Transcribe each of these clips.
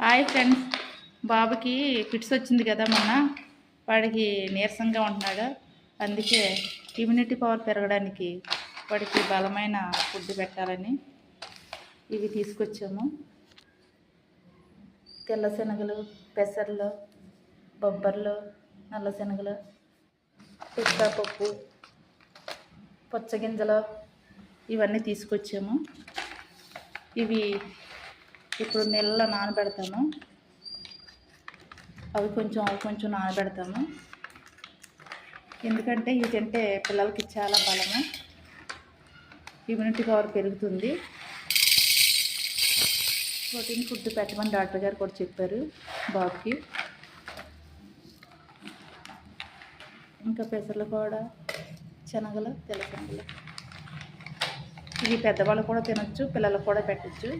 Hi friends. బాబుకి fits వచ్చింది కదా మొన్న. వాడికి నీరసంగా ఉంటున్నాడు. అందుకే ఇమ్యూనిటీ పవర్ పెరగడానికి వాడికి బలమైన ఫుడ్ పెట్టాలని ఇవి తీసుకొచ్చాము. తెల్ల శనగలు పెసర్లు బొబ్బర్లు నల్ల శనగలు పిస్తాపప్పు పుచ్చగింజలు ఇవన్నీ తీసుకొచ్చాము. ఇవి ఇప్పుడు నీళ్ళలో నానబెడతాము అవి కొంచెం అవి కొంచెం నానబెడతాము ఎందుకంటే ఇవి తింటే పిల్లలకి చాలా బలము. ఇమ్యూనిటీ పవర్ పెరుగుతుంది. ప్రోటీన్ ఫుడ్ పెట్టమని డాక్టర్ గారు కూడా చెప్పారు బాబుకి. ఇంకా పెసర్లు కూడా శనగలు తెలశనగలు ఇవి పెద్దవాళ్ళు కూడా తినొచ్చు పిల్లలకు కూడా పెట్టచ్చు.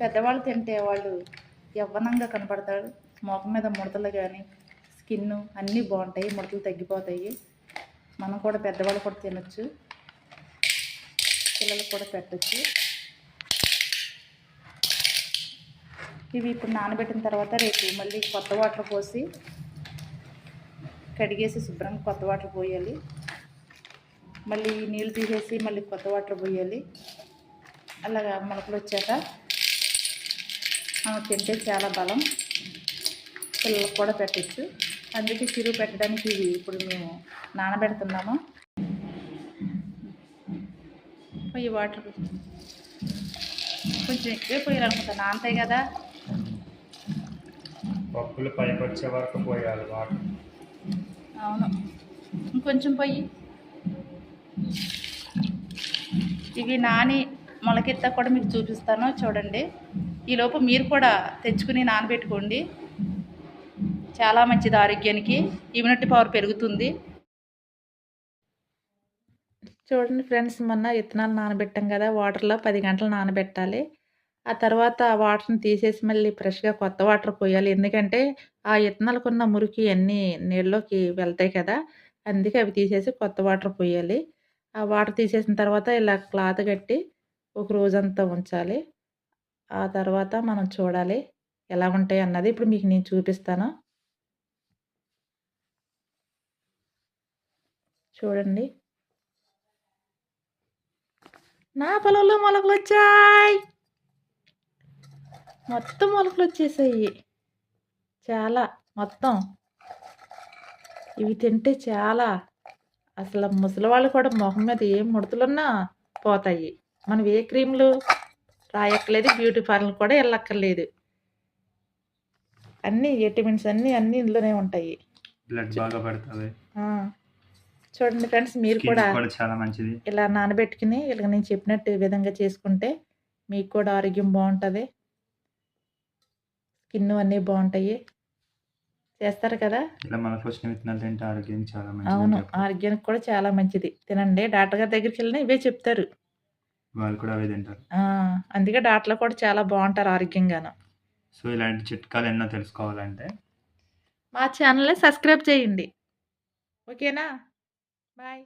పెద్దవాళ్ళు తింటే వాళ్ళు యవ్వనంగా కనపడతాడు మొఖం మీద ముడతలు కానీ స్కిన్ అన్నీ బాగుంటాయి ముడతలు తగ్గిపోతాయి. మనం కూడా పెద్దవాళ్ళు కూడా తినచ్చు. పిల్లలకు కూడా పెట్టచ్చు. ఇవి ఇప్పుడు నానబెట్టిన తర్వాత రేపు మళ్ళీ కొత్త వాటర్ పోసి కడిగేసి శుభ్రంగా కొత్త వాటర్ పోయాలి. మళ్ళీ నీళ్ళు తీసేసి మళ్ళీ కొత్త వాటర్ పోయాలి. అలాగా మొలకలు వచ్చాక తింటే చాలా బలం. పిల్లలకు కూడా పెట్టచ్చు. అందుకే చిరుగు పెట్టడానికి ఇవి ఇప్పుడు మేము నానబెడుతున్నాము. పోయి వాటర్ కొంచెం ఎక్కువే పోయాలనుకుంటా నానతాయి కదా. పప్పులు పైకి వచ్చే వరకు పోయాలి వాటర్. అవును. ఇంకొంచెం పోయి. ఇవి నాని మొలకెత్తా కూడా మీకు చూపిస్తాను. చూడండి. ఈలోపు మీరు కూడా తెచ్చుకుని నానబెట్టుకోండి. చాలా మంచిది ఆరోగ్యానికి. ఇమ్యూనిటీ పవర్ పెరుగుతుంది. చూడండి ఫ్రెండ్స్ మొన్న విత్తనాలు నానబెట్టాం కదా వాటర్లో పది గంటలు నానబెట్టాలి. ఆ తర్వాత ఆ వాటర్ని తీసేసి మళ్ళీ ఫ్రెష్గా కొత్త వాటర్ పోయాలి. ఎందుకంటే ఆ విత్తనాలకు ఉన్న మురికి అన్నీ నీళ్ళలోకి వెళ్తాయి కదా అందుకే అవి తీసేసి కొత్త వాటర్ పోయాలి. ఆ వాటర్ తీసేసిన తర్వాత ఇలా క్లాత్ కట్టి ఒక రోజంతా ఉంచాలి. ఆ తర్వాత మనం చూడాలి ఎలా ఉంటాయి అన్నది. ఇప్పుడు మీకు నేను చూపిస్తాను. చూడండి. నా పొలంలో మొలకలు వచ్చాయి. మొత్తం మొలకలు వచ్చేసాయి. చాలా మొత్తం. ఇవి తింటే చాలా. అసలు ముసలి వాళ్ళు కూడా మొహం మీద ఏం ముడతలున్నా పోతాయి. మనం ఏ క్రీమ్లు రాయక్కర్లేదు బ్యూటీ పార్లర్ కూడా వెళ్ళక్కర్లేదు. అన్నీ విటమిన్స్ అన్నీ అన్నీ ఇందులోనే ఉంటాయి. బ్లడ్ బాగా పడుతుంది. ఆ. చూడండి ఫ్రెండ్స్ మీరు కూడా చాలా మంచిది. ఇలా నానబెట్టుకుని ఇలా నేను చెప్పినట్టు విధంగా చేసుకుంటే మీకు కూడా ఆరోగ్యం బాగుంటుంది. స్కిన్ అన్నీ బాగుంటాయి. చేస్తారు కదా? ఇలా వచ్చిన విత్తనాలు తింటే ఆరోగ్యానికి చాలా అవును ఆరోగ్యానికి కూడా చాలా మంచిది. తినండి డాక్టర్ గారి దగ్గరికి వెళ్ళినా ఇవే చెప్తారు. వాళ్ళు కూడా అవే తింటారు. అందుకే డాక్టర్లు కూడా చాలా బాగుంటారు ఆరోగ్యంగాను. సో ఇలాంటి చిట్కాలు ఎన్నో తెలుసుకోవాలంటే? మా ఛానల్ని సబ్స్క్రైబ్ చేయండి. ఓకేనా? బాయ్.